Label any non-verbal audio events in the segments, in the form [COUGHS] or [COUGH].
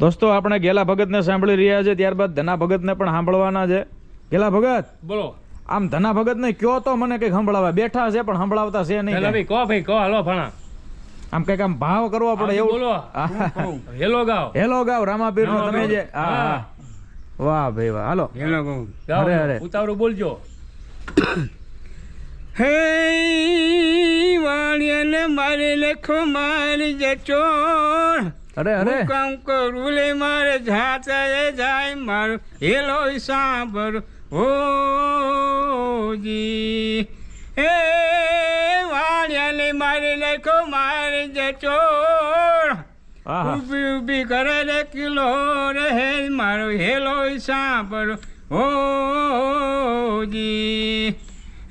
દોસ્તો આપણે ગેલા ભગતને સાંભળી રહ્યા છે ત્યારબાદ ધના ભગતને પણ સાંભળવાના છે. ગેલા ભગત? બોલો. આમ ધના ભગત ને કયો તો મને કંઈક સંભળાવે. બેઠા છે પણ સંભળાવતા છે નહીં ભાઈ કહો ભાઈ કહો હાલો ભણા આમ કંઈક આમ ભાવ કરવો પડે એવું. બોલો. હેલો ગાવ. હેલો ગાવ રામાપીર નો તમે જે હા. વાહ ભાઈ વાહ. હાલો. ગાઓ અરે, અરે. ઉતાવળું બોલજો. [COUGHS] હે વાણિયાને મારે લખો મારી જચોર અરે અરે. કામ કરું લે મારે જાતે જાય મારું. હેલો સાંભળ હે વાણિયાને મારી લખો મારે જચો. ઊભી ઊભી કરે રે કિલો રે મારો. હેલો સાંભળ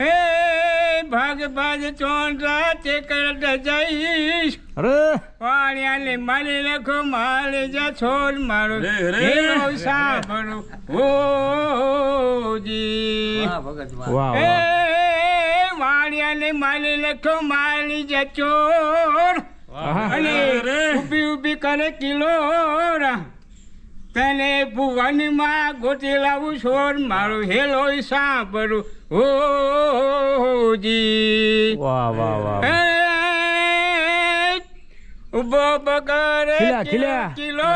હે ભાગ ભાગ ચોંટા તે કરતા જઈશ. અરે. વાણિયાને મારી લખો મારે જા છોડ મારો. હેલો સાંભળો ઓજી વાહ એ વાહ. વાણિયાને મારી લખો મારી જા ચોર. અને ઊભી ઊભી કરે કિલોરા તને ભુવનમાં ગોતી લાવું છોડ મારું. હેલો સાંભળું ઓજી વાહ વાહ વાહ. ઊભો બગરે. Kilo kilo.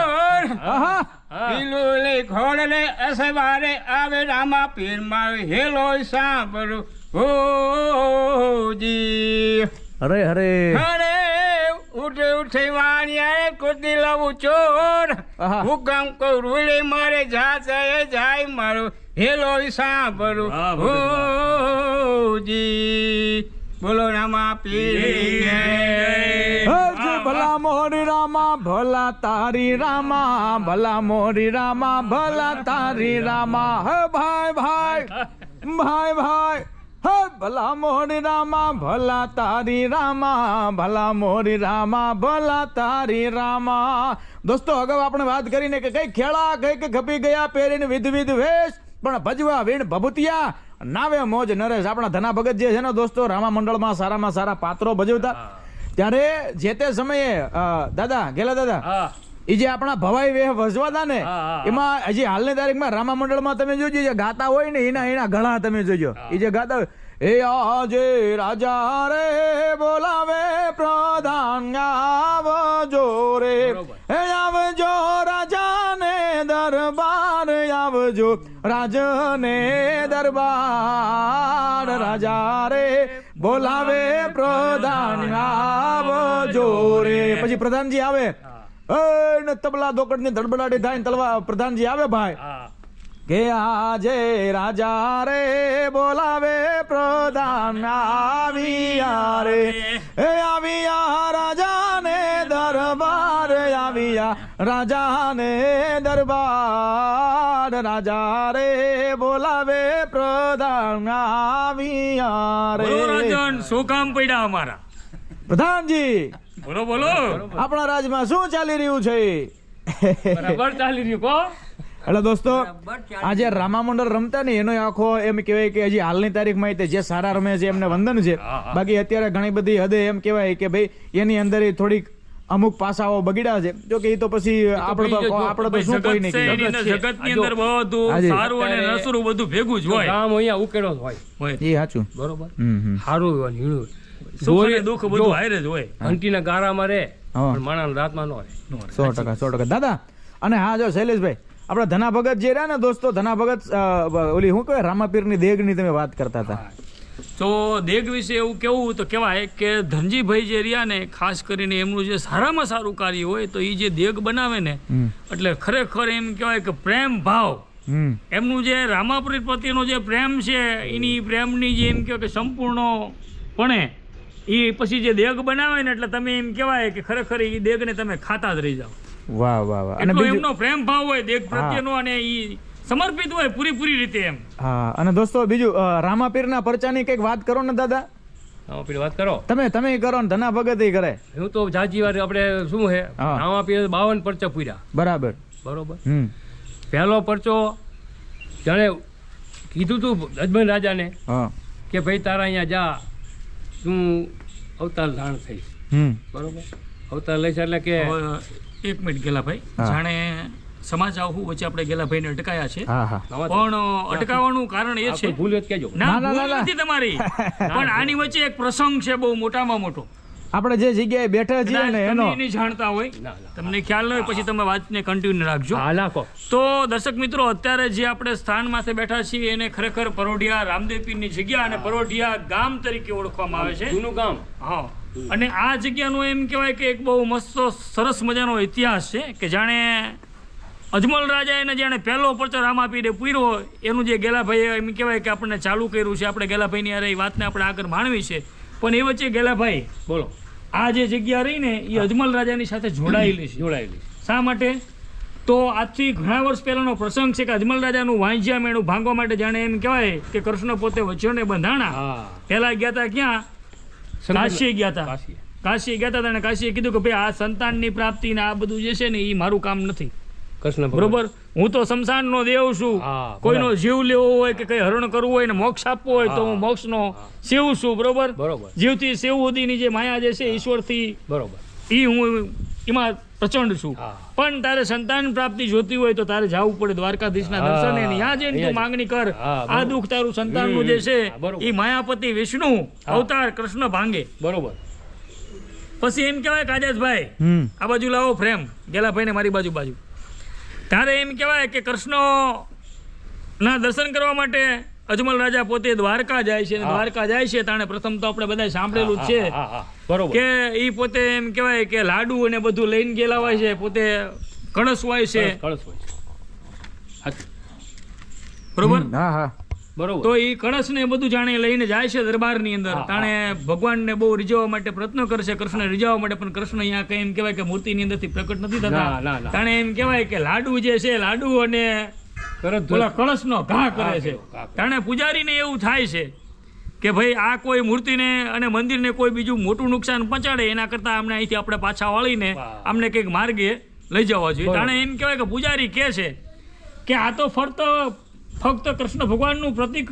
લે ઘોડ લે અસવારે આવે રામા પીર મારું હેલો સાંભળું. અરે અરે અરે ઉઠે ઉઠે વાણિયા કુદી લાવું ચોર. હું કામ કરું લે મારે જાતે જાય મારું. હેલો સાંભળું. હો ઓજી બોલો રામા પીરી. ભલા મોરી રામા, ભલા તારી રામા, ભલા મોરી રામા, ભલા તારી રામા હે ભાઈ ભાઈ ભાઈ ભાઈ, હે ભલા મોરી રામા, ભલા તારી રામા, ભલા મોરી રામા, ભલા તારી રામા દોસ્તો, અગાઉ આપણે વાત કરીને કે કઈ ખેડા કઈ કે ખપી ગયા, પહેરીને વિધ વિધ વેશ, પણ ભજવા વીણ ભભૂતિયા નાવે મોજ નરેશ. આપણા ધના ભગત જે છે ને દોસ્તો રામા મંડળમાં સારામાં સારા પાત્રો ભજવતા. ત્યારે જે તે સમયે દાદા ગેલા દાદા એ જે આપણા ભવાઈ વેહ વસવાતા ને હા, હા, એમાં હજી હાલની તારીખમાં રામા મંડળમાં તમે જોજો જે ગાતા હોય ને એના એના ગળા તમે જોજો. એ જે ગાતા હોય એ આજે રાજા રે બોલાવે પ્રધાન આવજો રે. રાજને દરબાર રાજા રે બોલાવે પ્રધાન આવજો રે પછી પ્રધાનજી આવે. ને તબલા દોકડની ધડબડાટી થાય ને તલવા પ્રધાનજી આવે ભાઈ. કે આજે રાજા રે બોલાવે પ્રધાન આવ્યા રે. એ આવ્યા રાજાને દરબાર આવ્યા. રાજાને દરબાર રાજા રે બોલાવે પ્રધાન આવ્યા રે. રાજન શું કામ પડ્યા અમારા? પ્રધાનજી બોલો બોલો. આપણા રાજમાં શું ચાલી રહ્યું છે? બરાબર ચાલી રહ્યું કો? એટલે દોસ્તો આજે રામા મંડળ રમતા ને એનો આખો એમ કહેવાય કે હજી હાલની તારીખમાં જે સારા રમે છે એમને વંદન છે. બાકી અત્યારે ઘણી બધી હદે એમ કહેવાય કે ભાઈ એની અંદર એ થોડીક અમુક પાસાઓ બગડ્યા છે. જો કે એ તો પછી આપણે તો આપણે તો શું કોઈ નહીં જગતની અંદર બધું સારું અને નસરું બધું ભેગું જ હોય. ગામ અહીંયા ઉકેડો જ હોય. એ સાચું. બરોબર? સારું હોય હીણું સુખ દુઃખ બધું હારે જ હોય. ઘંટીના ગારામાં રહે પણ માણસ રાતમાં ન હોય સો ટકા સો ટકા. દાદા અને હા જો શૈલેષભાઈ આપણા ધના ભગત જે રહ્યા ને દોસ્તો ધના ભગત ઓલી શું કહેવાય રામાપીરની દેગની તમે વાત કરતા હતા. તો દેગ વિશે એવું કેવું તો કહેવાય કે ધનજીભાઈ જે રહ્યા ને ખાસ કરીને એમનું જે સારામાં સારું કાર્ય હોય તો એ જે દેગ બનાવે ને એટલે ખરેખર એમ કહેવાય કે પ્રેમ ભાવ. એમનું જે રામાપુરી પ્રત્યેનો જે પ્રેમ છે એની પ્રેમની જે એમ કહેવાય કે સંપૂર્ણપણે એ પછી જે દેગ બનાવે ને એટલે તમે એમ કહેવાય કે ખરેખર એ દેગને તમે ખાતા જ રહી જાઓ. વાહ વાહ વાહ. અને એમનો પ્રેમ ભાવ હોય દેગ પ્રત્યેનો અને એ સમર્પિત હોય પૂરીપૂરી રીતે એમ. હા અને દોસ્તો બીજું રામાપીરના પરચાની કંઈક વાત કરો ને દાદા? હા વાત કરો? તમે તમે કરો ને ધના ભગત ય કરે. હું તો જાજી વાર આપણે શું છે. આમાં બાવન પરચા પૂર્યા. બરાબર. બરોબર? હમ. પહેલો પરચો જાણે કીધું તું અજમેર રાજાને હા. કે ભાઈ તારા અહીંયા જા તું અવતાર ધારણ થઈશ. બરોબર? અવતાર લઈશ એટલે કે એક મિનિટ ગયેલા ભાઈ. જાણે સમાજ આવું વચ્ચે આપણે ગેલાભાઈને અટકાયા છે. પણ અટકાવવાનું કારણ એ છે. ભૂલ ના ના. નથી તમારી. [LAUGHS] પણ આની વચ્ચે એક પ્રસંગ છે બહુ મોટામાં મોટો. આપણે જે જગ્યાએ બેઠા છીએ ને એનો એની જાણતા હોય. તમને ખ્યાલ ન હોય પછી તમે વાતને કન્ટિન્યુ રાખજો. હાલાકો તો દર્શક મિત્રો અત્યારે જે આપણે સ્થાન માથે બેઠા છીએ એને ખરેખર પરોઢિયા રામદેવ પીરની જગ્યા અને પરોઢિયા ગામ તરીકે ઓળખવામાં આવે છે. જૂનું ગામ. હા. અને આ જગ્યાનો એમ કહેવાય કે એક બહુ મસ્ત સરસ મજાનો ઇતિહાસ છે કે જાણે અજમલ રાજા એને જાણે પહેલો પરચો રામાપીરે પૂર્યો એનું જે ગેલાભાઈએ એમ કહેવાય કે આપણને ચાલુ કર્યું છે આપણે ગેલાભાઈની અરે એ વાતને આપણે આગળ માણવી છે. પણ એ વચ્ચે ગેલાભાઈ બોલો આ જે જગ્યા રહી ને એ અજમલ રાજાની સાથે જોડાયેલી છે. જોડાયેલી શા માટે? તો આજથી ઘણા વર્ષ પહેલાંનો પ્રસંગ છે કે અજમલ રાજાનું વાંજ્યા મેળું ભાંગવા માટે જાણે એમ કહેવાય કે કૃષ્ણ પોતે વચને બંધાણા. પહેલાં ગયા હતા ક્યાં? કાશી ગયા હતા કાશી કાશી ગયા હતા અને કાશીએ કીધું કે ભાઈ આ સંતાનની પ્રાપ્તિ ને આ બધું જે છે ને એ મારું કામ નથી. કૃષ્ણ બરોબર? હું તો શમશાનનો દેવ છું. કોઈનો જીવ લેવો હોય કે કઈ હરણ કરવું હોય ને મોક્ષ આપવો હોય તો હા, મોક્ષનો સેવ છું બરોબર? બરોબર. જીવથી શિવ સુધીની જે માયા જે છે ઈશ્વરથી બરોબર. એ હું એમાં પ્રચંડ છું. પણ તારે સંતાન પ્રાપ્તિ જોતી હોય તો તારે જવું પડે દ્વારકાધીશના દર્શને ત્યાં જઈને તું માંગણી કર. આ દુઃખ તારું સંતાનનું નું જે છે એ માયાપતિ વિષ્ણુ અવતાર કૃષ્ણ ભાંગે. બરોબર. પછી એમ કહેવાય કાજેશભાઈ આ બાજુ લાવો ફ્રેમ. ગેલાભાઈ ને મારી બાજુ બાજુ. ત્યારે એમ કહેવાય કે કૃષ્ણના દર્શન કરવા માટે અજમલ રાજા પોતે દ્વારકા જાય છે દ્વારકા જાય છે તાણે પ્રથમ તો આપણે બધા સાંભળેલું છે બરોબર. કે એ પોતે એમ કહેવાય કે લાડુ અને બધું લઈને ગયેલા હોય છે પોતે કળશ હોય છે. કળશ- હોય છે. બરોબર? હા હા. બરોબર. તો એ કળશ ને બધું જાણે લઈને જાય છે દરબારની અંદર. તાણે ભગવાનને બહુ રીઝવવા માટે પ્રયત્ન કરશે કૃષ્ણ રીઝવવા માટે પણ કૃષ્ણ અહીંયા કઈ એમ કહેવાય કે મૂર્તિની અંદરથી પ્રકટ નથી થતા. તાણે એમ કહેવાય કે લાડુ જે છે લાડુ અને કળશનો ઘા કરે છે. તાણે પૂજારીને એવું થાય છે કે ભાઈ આ કોઈ મૂર્તિને અને મંદિરને કોઈ બીજું મોટું નુકસાન પહોંચાડે એના કરતાં આમને અહીંથી આપણે પાછા વાળીને અમને આમને કંઈક માર્ગે લઈ જવા જોઈએ. તાણે એમ કહેવાય કે પૂજારી કહે છે કે આ તો ફક્ત ફક્ત કૃષ્ણ ભગવાનનું પ્રતિક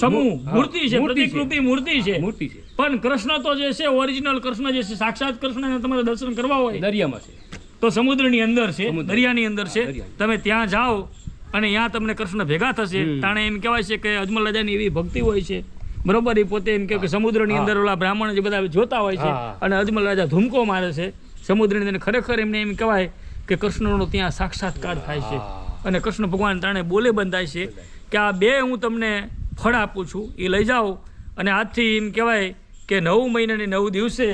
સમૂહ મૂર્તિ છે પ્રતિક રૂપી મૂર્તિ છે. મૂર્તિ છે. પણ કૃષ્ણ તો જે છે ઓરિજિનલ કૃષ્ણ જે છે સાક્ષાત કૃષ્ણને તમારે દર્શન કરવા હોય. દરિયામાં છે. તો સમુદ્રની અંદર છે. દરિયાની અંદર છે. તમે ત્યાં જાઓ અને ત્યાં તમને કૃષ્ણ ભેગા થશે. તાણે એમ કહેવાય છે કે અજમલ રાજાની એવી ભક્તિ હોય છે. બરોબર એ પોતે એમ કે સમુદ્રની. અંદર ઓલા બ્રાહ્મણ જે બધા જોતા હોય છે અને અજમલ રાજા ધૂમકો મારે છે. સમુદ્રની અંદર ખરેખર એમને એમ કહેવાય કે કૃષ્ણનો ત્યાં સાક્ષાત્કાર થાય છે. અને કૃષ્ણ ભગવાન તાણે બોલે બંધાય છે કે આ બે હું તમને ફળ આપું છું એ લઈ જાઓ. અને આજથી એમ કહેવાય કે નવ મહિનાની નવ દિવસે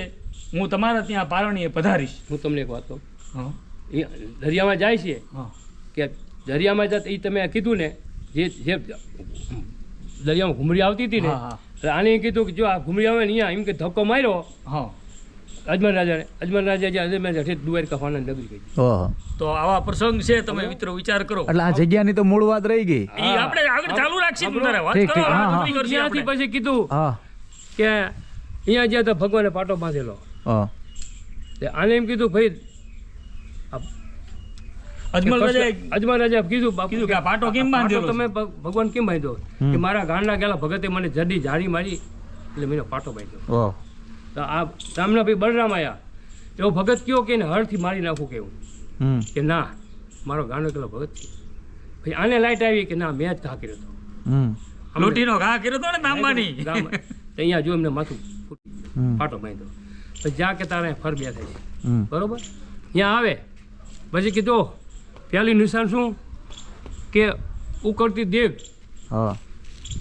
હું તમારા ત્યાં પારણીએ પધારીશ. હું તમને એક વાત કહું. હા. એ દરિયામાં જાય છે હા. કે દરિયામાં જતા એ તમે કીધું ને જે જે દરિયામાં ઘૂમરી આવતી હતી ને. આને કીધું કે જો આ ઘૂમરી આવે ને અહીંયા એમ કે ધક્કો માર્યો હા. અજમલ રાજાને અજમલ રાજા જે અજમલ રાજા દ્વારકા ફાના નગરી ગઈ. તો આવા પ્રસંગ છે તમે મિત્રો વિચાર કરો. એટલે આ જગ્યાની તો મૂળ વાત રહી ગઈ. એ આપણે આગળ ચાલુ રાખશું ત્યાંથી પછી કીધું કે અહીંયા જ્યાં તો ભગવાને પાટો બાંધેલો. આને એમ કીધું ભાઈ અજમલ કે અજમલ રાજા કીધું કીધું કે પાટો કેમ આ તમે ભગવાન કેમ બાંધ્યો. કે મારા ગાંડા ગયેલા ભગતે મને જડી જાળી મારી એટલે મેં પાટો બાંધ્યો. તો આ રામના ભાઈ બળરામ આયા. એવો ભગત કયો કે એને હળથી મારી નાખું કેવું કે ના મારો ગાનો કેટલો ભગત છે. પછી આને લાઈટ આવી કે ના મેં જ ઘા કર્યો હતો. હમ. લોટીનો ઘા કર્યો હતો ને તાંબાની અહીંયા જો એમને માથું ફાટો માંડ્યો પછી જા કે તારે ફર બે થાય છે. બરોબર? અહીંયા આવે. પછી કીધું પહેલી નિશાન શું? કે ઉકળતી દેગ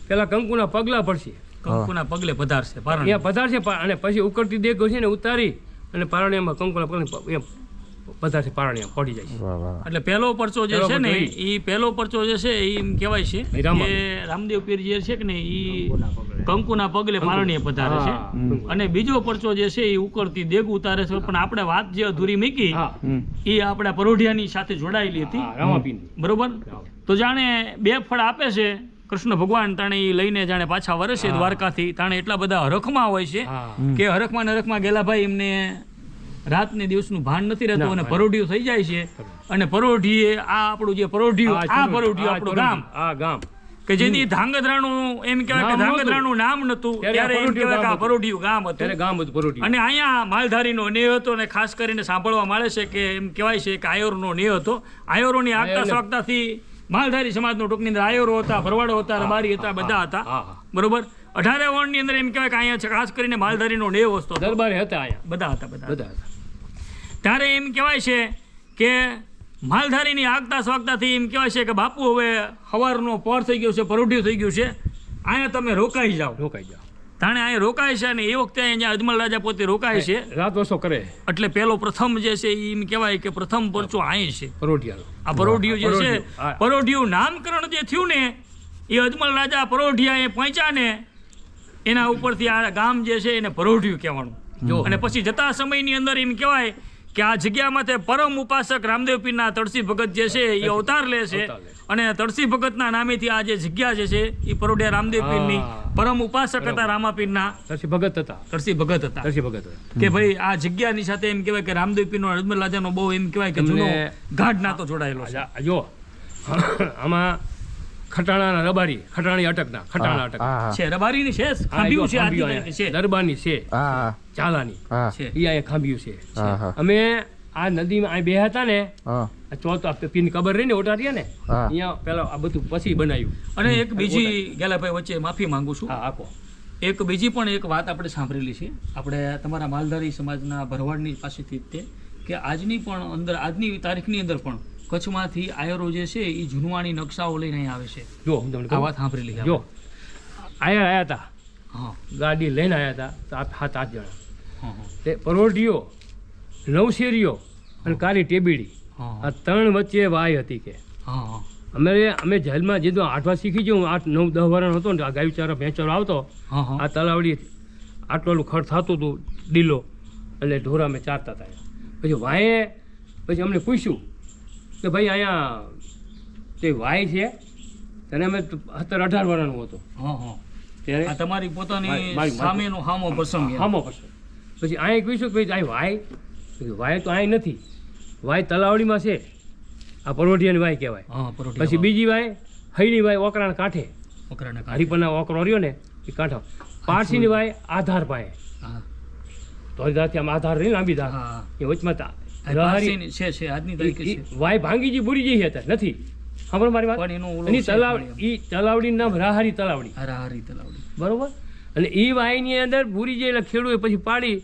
પેલા કંકુના પગલા પડશે કંકુના પગલે પધારશે પારણ એ પધારશે અને પછી ઉકળતી દેગ છે ને ઉતારી અને પારણિયામાં કંકુના પગલે એમ પધારશે પારણિયા પડી જાય એટલે પહેલો પરચો જે છે ને એ. પહેલો પરચો જે છે એ એમ કહેવાય છે કે રામદેવ પીર જે છે કે ને એ કંકુના પગલે. પારણીએ પધારે છે. અને બીજો પરચો જે છે એ ઉકળતી દેગ ઉતારે છે પણ આપણે વાત જે અધૂરી મૂકી એ આપણા પરોઢિયાની સાથે જોડાયેલી હતી. બરોબર? તો જાણે બે ફળ આપે છે કૃષ્ણ ભગવાન તાણે એ લઈને જાણે પાછા વરસે દ્વારકાથી. તાણે એટલા બધા હરખમાં હોય છે કે હરખમાં ને હરખમાં ગેલાભાઈ એમને રાત ને દિવસનું ભાન નથી રહેતું અને પરોઢિયું થઈ જાય છે. અને પરોઢીએ આ આપણું જે પરોઢિયું આ પરોઢિયું આપણું ગામ. આ ગામ. કે જેની ધાંગધ્રાનું એમ કહેવાય કે. ધાંગધ્રાનું નામ નતું ત્યારે એમ કહેવાય કે આ ગામ હતું. પરોઢિયું ગામ ત્યારે હતું ગામ હતું પરોઢિયું. અને અહીંયા માલધારીનો નેહ હતો અને ખાસ કરીને સાંભળવા મળે છે કે એમ કહેવાય છે કે આયોરનો નેહ હતો. આયોરોની આગતા સ્વાગતાથી માલધારી સમાજનો ટૂંકની અંદર આયોરો હતા ભરવાડો હતા રબારી હતા બધા હતા. બરોબર? અઢારે વર્ણની અંદર એમ કહેવાય કે અહીંયા ખાસ કરીને માલધારીનો વસ્તુ હતો. દરબારે હતા અહીંયા. બધા હતા બધા બધા હતા. ત્યારે એમ કહેવાય છે કે માલધારીની આગતા સ્વાગતાથી એમ કહેવાય છે કે બાપુ હવે સવારનો પર થઈ ગયો છે પરોઢિયું થઈ ગયું છે. અહીંયા તમે રોકાઈ જાઓ. રોકાઈ જાઓ. તાણે અહીંયા રોકાય છે અને એ વખતે અહીંયા અજમલ રાજા પોતે રોકાય છે. રાત વસો કરે. એટલે પેલો પ્રથમ જે છે એ એમ કહેવાય કે પ્રથમ પરચો અહીં છે. પરોઢિયાનો. આ પરોઢિયું જે છે પરોઢિયું, નામકરણ જે થયું ને એ અજમલ રાજા પરોઢિયા એ પહોંચ્યા ને એના ઉપરથી આ ગામ જે છે એને પરોઢિયું કહેવાનું. જો. અને પછી જતા સમયની અંદર એમ કહેવાય કે આ જગ્યામાં તે પરમ ઉપાસક રામદેવ પીરના તળસી ભગત જે છે એ અવતાર લે છે. અને તળસી ભગતના નામેથી આ જે જગ્યા જે છે એ પરોઢિયા રામદેવ પીરની. પરમ ઉપાસક હતા રામાપીરના. કરશી ભગત હતા. કરશી ભગત હતા. કરશી ભગત કે ભાઈ આ જગ્યાની સાથે એમ કહેવાય કે રામદેવ પીરનો અજમલ રાજાનો બહુ એમ કહેવાય કે જૂનો ગાઢ નાતો જોડાયેલો છે. જો [LAUGHS] આમાં ખટાણાના રબારી ખટાણી અટકના ખટાણા અટક છે રબારીની છે હા, છે ખાંભ્યું છે અહીંયા. દરબારની છે. હા ચાલાની છે. એ અહીંયા ખાંભ્યું છે. અમે આ નદીમાં આ બે હતા ને હા. આ ચોથ પીન કબર રહી ને ઓટારીયા ને અહીંયા પેલા આ બધું પછી બનાવ્યું. અને એક બીજી ગેલાભાઈ વચ્ચે માફી માંગુ છું. આપો. એક બીજી પણ એક વાત આપણે સાંભળેલી છે. આપણે તમારા માલધારી સમાજના ભરવાડની પાસેથી તે કે આજની પણ અંદર આજની તારીખની અંદર પણ કચ્છમાંથી આયરો જે છે એ જૂનવાણી નકશાઓ લઈને અહીં આવે છે. જો આ વાત સાંભળેલી છે જો. આયા આયા હતા હા. ગાડી લઈને આયા હતા સાત સાત આઠ જણા. હા હા. તે પરોઢિયો નવશેરીઓ અને કાળી ટેબીડી. આ ત્રણ વચ્ચે વાય હતી કે. અમે અમે જેલમાં જે આઠવા શીખી ગયું આઠ નવ દસ વર્ષ હતો ને આ ગાયું ચારો ભેંચારો આવતો આ તલાવડી આટલું ખડ થતું હતું ડીલો એટલે ઢોરા અમે ચારતા હતા. પછી વાએ પછી અમને પૂછ્યું કે ભાઈ અહીંયા તે વાય છે? તેને અમે સત્તર અઢાર વર્ષનું હતો. હા હા. ત્યારે તમારી પોતાની સામેનો હામો પ્રસંગ. હામો પછી પછી અહીંયા પૂછ્યું કે ભાઈ આ વાય વાય તો અહીં નથી. વાય તલાવડીમાં છે. આ પરોઢિયાની વાય કહેવાય. હા પછી બીજી વાય હૈની વાય ઓકરાના કાંઠે. હરિપરના ઓકરો રહ્યો ને એ કાંઠો. પારસીની વાય આધાર હા. તો આમ આધાર રહી લાંબી ધાર હા. એ વચમાં છે છે આજની તારીખે વાય ભાંગી જી બુરી જઈ હતા નથી. સાંભળો મારી વાત. એની તલાવડી એ તલાવડીનું નામ રાહારી તલાવડી. રાહારી તલાવડી. બરોબર? અને એ વાયની અંદર બુરી જઈ એટલે ખેડૂએ પછી પાડી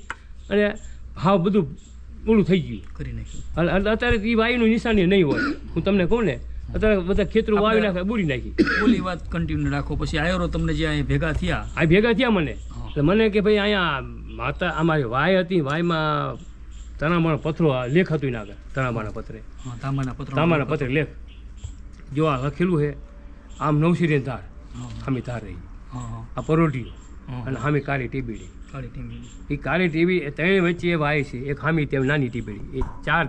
અને હાવ બધું ઓલું થઈ ગયું. કરી નાખ્યું. અને અત્યારે એ વાયુનું નિશાની નહીં હોય. હું તમને કહું ને અત્યારે બધા ખેતરો વાવી નાખે બુરી નાખી. ઓલી વાત કન્ટિન્યુ રાખો. પછી આયરો તમને જે અહીંયા ભેગા થયા. આ ભેગા થયા મને. એટલે મને કે ભાઈ અહીંયા માતા અમારી વાય હતી વાયમાં તણામાના પથરો લેખ હતું એના આગળ તણામાના પથરે તામાના પથરે લેખ. જો આ લખેલું છે આમ નવશીરી ધાર હામી ધાર રહી. આ પરોટીઓ અને હામી કાળી ટીબીડી. એ કાળી ટીબી એ ત્રણ વચ્ચે એ વાય છે. એક હામી તેમ નાની ટીબડી. એ ચાર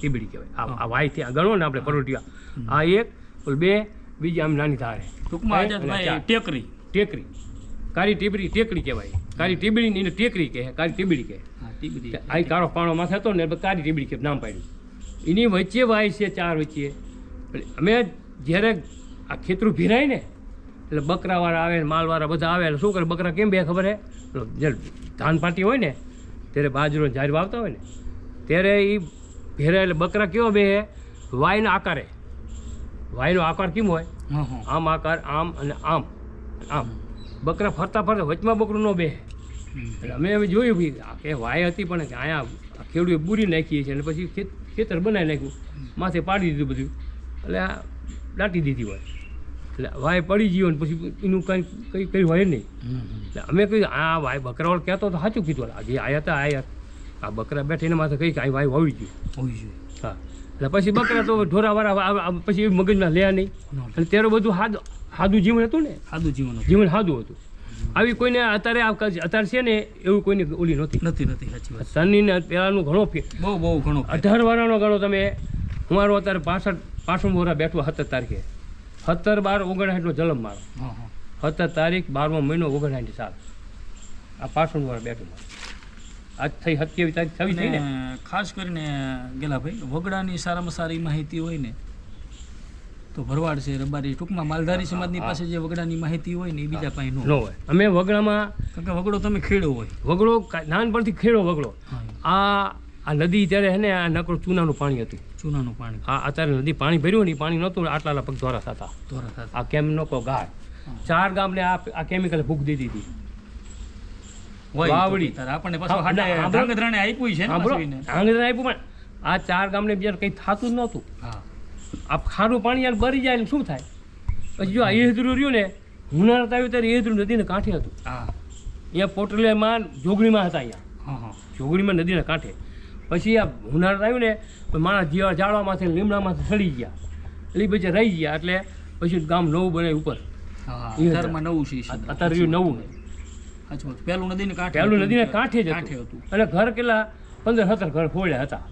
ટીબડી કહેવાય. આ આ વાય ત્યાં ગણો ને આપણે પરોટિયા આ એક બે બીજી આમ નાની ધારે. ટૂંકમાં. ટેકરી. ટેકરી. કાળી ટીબડી ટેકરી કહેવાય. કાળી ટીબડી એને ટેકરી કહે. કાળી ટીબડી કહે. આ કાળો પાણો માથે હતો ને કાળી ટીબડી કે નામ પાડ્યું. એની વચ્ચે વાય છે ચાર વચ્ચે. અમે જ્યારે આ ખેતરું ભીરાય ને એટલે બકરાવાળા આવે ને માલવાળા બધા આવે એટલે શું કરે? બકરા કેમ બે ખબર હે? જ્યારે ધાન પાટી હોય ને ત્યારે બાજરો ઝાર વાવતા હોય ને ત્યારે એ ભેરાય એટલે બકરા કેવો બે હે? વાયના આકારે વાયનો આકાર કેમ હોય? આમ આકાર આમ અને આમ. આમ. બકરા ફરતા ફરતા વચમાં બકરું ન બે એટલે અમે અમે જોયું ભાઈ કે વાય હતી પણ અહીંયા ખેડૂએ બુરી નાખીએ છીએ અને પછી ખેત ખેતર બનાવી નાખ્યું. માથે પાડી દીધું બધું. એટલે આ દાટી દીધી હોય. એટલે વાય પડી ગયો ને પછી એનું કાંઈ કંઈ કંઈ હોય નહીં. એટલે અમે કહ્યું આ વાય બકરાવાળ કહેતો તો સાચું કીધું. આજે આયા હતા આયા. આ બકરા બેઠીને માથે કહી કે આ વાય હોવી ગયું. હોવી જોઈએ હા. એટલે પછી બકરા તો ઢોરાવાળા પછી મગજમાં લ્યા નહીં. અને ત્યારે બધું હાદ સાદું જીવન હતું ને? સાદું જીવન જીવન સાદું હતું. આવી કોઈને અત્યારે અત્યારે છે ને એવું કોઈને ઓલી નહોતી. નથી નથી સાચી વાત. સનની ને ઘણો બહુ બહુ ઘણો અઢાર વાળાનો ગણો તમે. અમારો અત્યારે પાસઠ પાસઠ વર્ષ બેઠો સત્તર તારીખે સત્તર બાર ઓગણસાઠનો જલમ મારો. સત્તર તારીખ બારમો મહિનો ઓગણસાઠ સાત આ પાસઠ વાર બેઠું આજ થઈ સત્યાવીસ તારીખ છવ્વીસ થઈ ને? ખાસ કરીને ગેલાભાઈ વગડાની સારામાં સારી માહિતી હોય ને તો ભરવાડ છે રબારી ટૂંકમાં માલધારી સમાજની પાસે જે વગડાની માહિતી હોય ને એ બીજા પાસે ન હોય. અમે વગડામાં કારણ કે વગડો તમે ખેડો હોય. વગડો નાનપણથી ખેડો વગડો. આ આ નદી ત્યારે હે ને આ નકરું ચૂનાનું પાણી હતું. ચૂનાનું પાણી. હા અત્યારે નદી પાણી ભર્યું ને પાણી નહોતું આટલા આટલા પગ થતા. ધોરા થતા. આ કેમ નકો ગાય. ચાર ગામને આ આ કેમિકલ ભૂખ દીધી. હતી વાવડી. આપણને આપ્યું છે આપ્યું પણ આ ચાર ગામને બીજા કંઈ થતું જ નહોતું. આ ખારું પાણી યાર બરી જાય શું થાય? પછી જો આ એહદરું રહ્યું ને હુનારત આવ્યું ત્યારે એહદરું નદીને કાંઠે હતું. અહીંયા પોટલીમાં જોગણીમાં હતા અહીંયા. જોગણીમાં નદીના કાંઠે. પછી આ હુનારત આવ્યું ને માણસ જીવા જાળવામાંથી લીમડામાંથી સડી ગયા એટલે પછી રહી ગયા એટલે પછી ગામ નવું બનાવ્યું ઉપર અત્યારમાં નવું છે અત્યારે નવું. પહેલું નદીને કાંઠે પહેલું. નદીના કાંઠે જ હતું અને ઘર કેટલા પંદર સત્તર ઘર ફોડ્યા હતા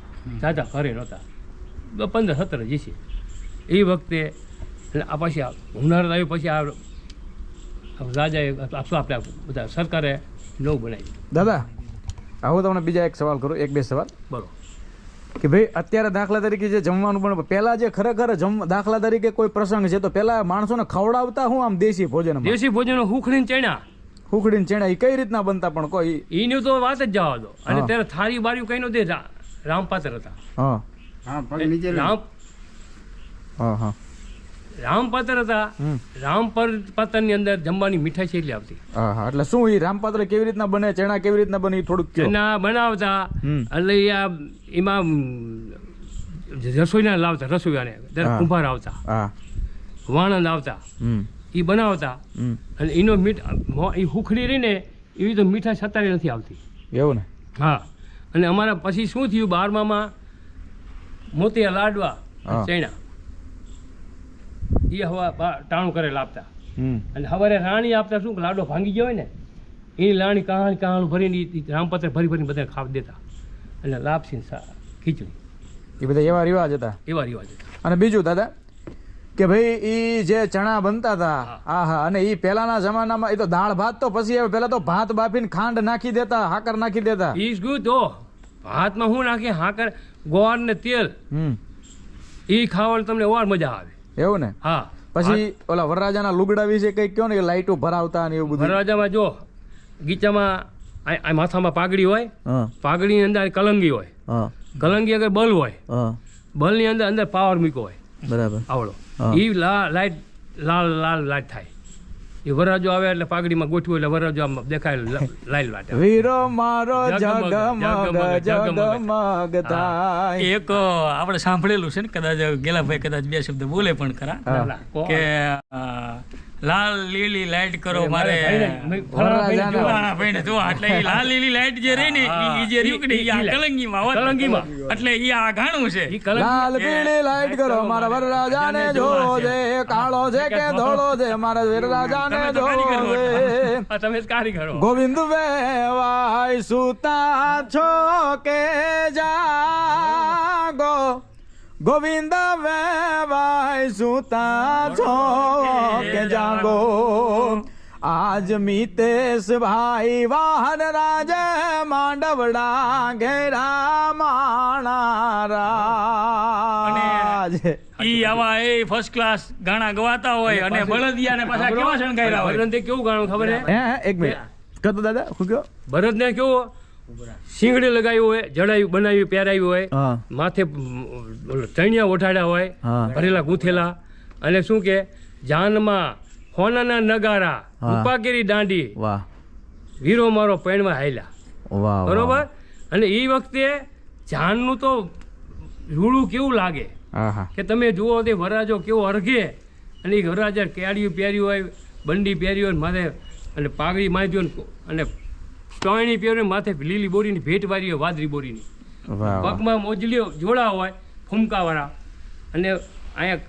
જાતા ઘરે નહોતા પંદર સત્તર જ છે એ વખતે આ પછી આ હુનારત આવ્યું પછી આ રાજાએ આપણે બધા સરકારે નવું બનાવ્યું દાદા આવું તમને બીજા એક સવાલ કરું એક બે સવાલ. બોલો. કે ભાઈ અત્યારે દાખલા તરીકે જે જમવાનું પણ પહેલા જે ખરેખર જમ દાખલા તરીકે કોઈ પ્રસંગ છે તો પહેલા માણસોને ખવડાવતા હું આમ દેશી ભોજન દેશી ભોજન હુખડીને ચણ્યા. હુખડીને ચેણા એ કઈ રીતના બનતા પણ કોઈ? એની તો વાત જ જવા દો. અને હા. ત્યારે થારી બારી કઈ નહોતી રા- રામપાત્ર હતા. હા. હા પગ નીચે રામ હા હા. રામપાત્ર હતા રામપાત્ર પાત્રની અંદર જમવાની મીઠાઈ છે એટલી આવતી. એટલે શું એ રામપાત્ર કેવી રીતના બને? ચણા કેવી રીતના બને? થોડુંક ચણા બનાવતા એટલે આ એમાં રસોઈના લાવતા રસોઈયાને ત્યારે કુંભાર આવતા. વાણંદ આવતા. એ બનાવતા. અને એનો મીઠ એ હુખડી રહીને એવી તો મીઠા છતાંય નથી આવતી. એવું ને? હા. અને અમારા પછી શું થયું? બારમામાં મોતિયા લાડવા. ચૈણા એ હવા ટાણું કરેલા આપતા. અને સવારે રાણી આપતા શું કે લાડો ભાંગી ગયો હોય ને એની લાણી કહાણી કહાણું ભરીને રામપત્ર ભરી ભરીને બધા ખાવા દેતા. અને લાપસી ખીચડી. એ બધા એવા રિવાજ હતા? એવા રિવાજ હતા. અને બીજું દાદા કે ભાઈ એ જે ચણા બનતા હતા આ હા અને એ પહેલાના જમાનામાં એ તો દાળ ભાત તો પછી હવે પહેલા તો ભાત બાફીને ખાંડ નાખી દેતા હાકર નાખી દેતા. ઈ શું તો ભાતમાં શું નાખે હાકર ગોળ ને તેલ. હમ. એ ખાવાની તમને ઓર મજા આવે. એવું ને? હા. પછી ઓલા વરરાજાના લુગડા વિશે કંઈક કયો ને કે લાઈટો ભરાવતા ને એવું બધું? વરરાજામાં જો ગીચામાં આ માથામાં પાઘડી હોય પાઘડીની અંદર કલંગી હોય. કલંગી અગર બલ હોય બલની અંદર અંદર પાવર મૂક્યો હોય. બરાબર. આવડો. એ લાઈટ લાલ લાલ લાઈટ થાય. એ વરરાજો આવે એટલે પાઘડીમાં ગોઠવું એટલે વરરાજો આમ દેખાય લ- વાટે. વીરો મારો જગમગ, જગમગ થાય. એક આપણે સાંભળેલું છે ને કદાચ ગેલાભાઈ કદાચ બે શબ્દ બોલે પણ ખરા. કો- લાલ લીલી લાઈટ કરો મારે. ફલાણા ભાઈને જોવા. એટલે ઈ લાલ લીલી લાઈટ જે રહી ને ઈ- ઈ જે રહ્યું કે આ કલંગીમાં હોત. કલંગીમાં. એટલે એ આ ઘાણું છે. લાલ પીળી લાઈટ કરો મારા વરરાજાને જોવો છે કાળો છે કે ધોળો છે મારા વરરાજાને કારીગર તમે જ કારીગરો. ગોવિંદ વેવાય સુતા છો કે જાગો? ગોવિંદ વેવાય સુતા છો કે જાગો? આજ મિતેશ ભાઈ વાહન રાજ માંડવડા ઘેરા માણારાજ ઈ આવા એ ફર્સ્ટ ક્લાસ ગાણા ગવાતા હોય અને બળદિયાને પાછા કેવા શણગાયરા હોય? ભરતને કેવું ગાણું ખબર હે હે હે, એક મિનિટ. કતો દાદા શું કયો ભરતને કેવું? શીંગડી લગાવ્યું હોય જડાયું બનાવ્યું પહેરાવ્યું હોય માથે ચણિયા ઓઠાડ્યા હોય ભરેલા ગૂંથેલા. અને શું કે જાનમાં હોનાના નગારા ઉપાગીરી દાંડી વીરો મારો પૈણમાં હાયલા. બરોબર? અને એ વખતે જાનનું તો રૂડું કેવું લાગે? હા હા કે તમે જુઓ તે વરરાજો કેવો અરઘે. અને એ વરરાજા કેડિયું પહેર્યું હોય બંડી પહેરી હોય ને માથે અને પાઘડી ને અને સ્ટોયણી પહેર્યું માથે લીલી બોરીની ભેટ વારી હોય વાદળી બોરીની. પગમાં મોજલીઓ જોડા હોય ફૂમકાવાળા. અને અહીંયા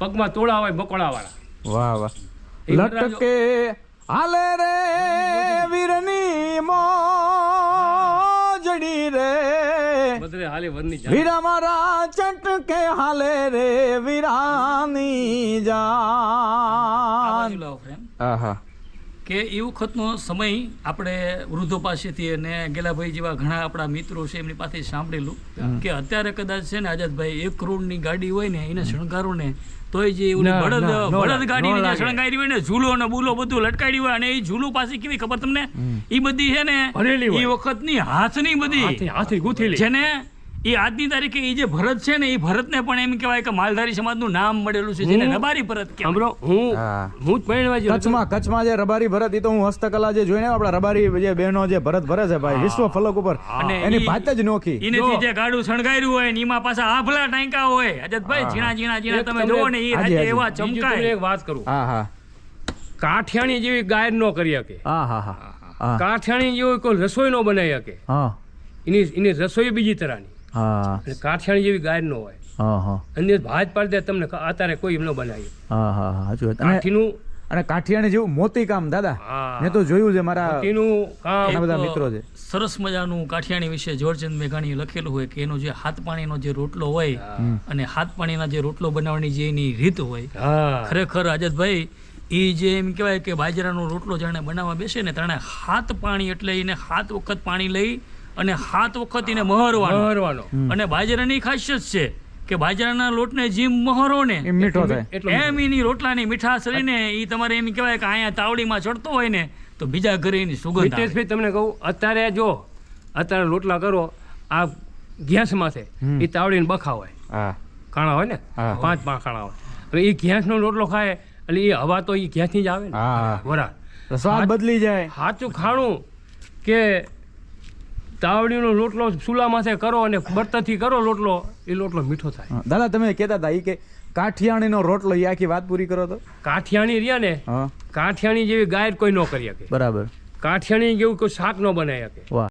પગમાં તોડા હોય બકોળાવાળા. વાહ વાહ. લટકે હાલે રે વીરની મોજડી રે. બદરે હાલે વરની જા વીરા મારા ચટકે હાલે રે વીરાની જાન. આહા. કે એ વખતનો સમય આપણે વૃદ્ધો પાસેથી અને ગેલાભાઈ જેવા ઘણા આપણા મિત્રો છે એમની પાસે સાંભળેલું કે અત્યારે કદાચ છે ને આઝાદભાઈ એક કરોડની ગાડી હોય ને એને શણગારો ને તોય જે બળદ બળદ ગાડીની. શણગારી હોય ને ઝૂલો ને બૂલો બધું લટકાડ્યું હોય અને એ ઝૂલો પાસે કેવી ખબર તમને? એ બધી છે ને. એ વખતની હાથની બધી. હાથી ગુથેલી ગૂંથેલી. જેને એ આજની તારીખે એ જે ભરત છે ને એ ભરતને પણ એમ કહેવાય કે માલધારી સમાજનું નામ મળેલું છે જેને રબારી ભરત કે હમરો હું હું. જ પરણવા ગયો કચ્છમાં કચ્છમાં જે રબારી ભરત એ તો હું હસ્તકલા જે જોઈને આપણા રબારી જે બહેનો જે ભરત ભરે છે ભાઈ વિશ્વ ફલક ઉપર અને એની ભાત જ નોખી. એને જે. ગાડું શણગાર્યું હોય ને એમાં પાછા આભલા ટાંકા હોય અજતભાઈ ઝીણા ઝીણા ઝીણા તમે જોવો ને એ એવા ચમકાય. એક વાત કરું. હા હા. કાઠિયાણી જેવી ગાય નો કરી શકે. હા હા હા. કાઠિયાણી જેવી કોઈ રસોઈ નો બનાવી શકે. હા. એની એની રસોઈ બીજી તરહની હા. અને કાઠિયાણી જેવી ગાય ન હોય. હા હા. અને ભાત પાડી દે તમને અત્યારે કોઈ એમ ન બનાવી હા હા હા સાચું કાઠીનું અને કાઠિયાણી જેવું મોતી કામ દાદા. મેં તો જોયું છે મારા કાઠીનું કામ બધા મિત્રો છે. સરસ મજાનું કાઠિયાણી વિશે જોરચંદ મેઘાણીએ લખેલું હોય કે એનો જે હાથ પાણીનો જે રોટલો હોય અને હાથ પાણીના જે રોટલો બનાવવાની જે એની રીત હોય. ખરેખર અજતભાઈ એ જે એમ કહેવાય કે બાજરાનો રોટલો જાણે બનાવવા બેસે ને તાણે હાથ પાણી એટલે એને હાથ વખત પાણી લઈ અને હાથ વખત એને મહરવાનો. મહરવાનો. અને બાજરાની ખાસિયત છે કે બાજરાના લોટને જીમ મહરો ને મીઠો થાય. એમ એની રોટલાની મીઠાશ રહીને એ તમારે એમ કહેવાય કે અહીંયા તાવડીમાં ચડતો હોય ને તો બીજા ઘરે એની સુગંધ હિતેશભાઈ તમને કહું અત્યારે જો અત્યારે રોટલા કરો આ ગેસમાં છે એ તાવડીને બખા હોય. ખાણા કાણા હોય ને? પાંચ પાંચ કાણા હોય. એટલે એ ગેસનો રોટલો ખાય એટલે એ હવા તો એ ગેસની જ આવે ને. બરાબર સ્વાદ બદલી જાય. સાચું ખાણું કે તાવડીનો લોટલો ચૂલામાંથી કરો અને બર્તનથી કરો લોટલો એ લોટલો મીઠો થાય. દાદા તમે કહેતા હતા એ કે કાઠિયાણીનો રોટલો એ આખી વાત પૂરી કરો તો? કાઠિયાણી રહ્યા ને કાઠિયાણી જેવી ગાય કોઈ ન કરી શકે. બરાબર. કાઠિયાણી જેવું કોઈ શાક ન બનાવી શકે. વાહ.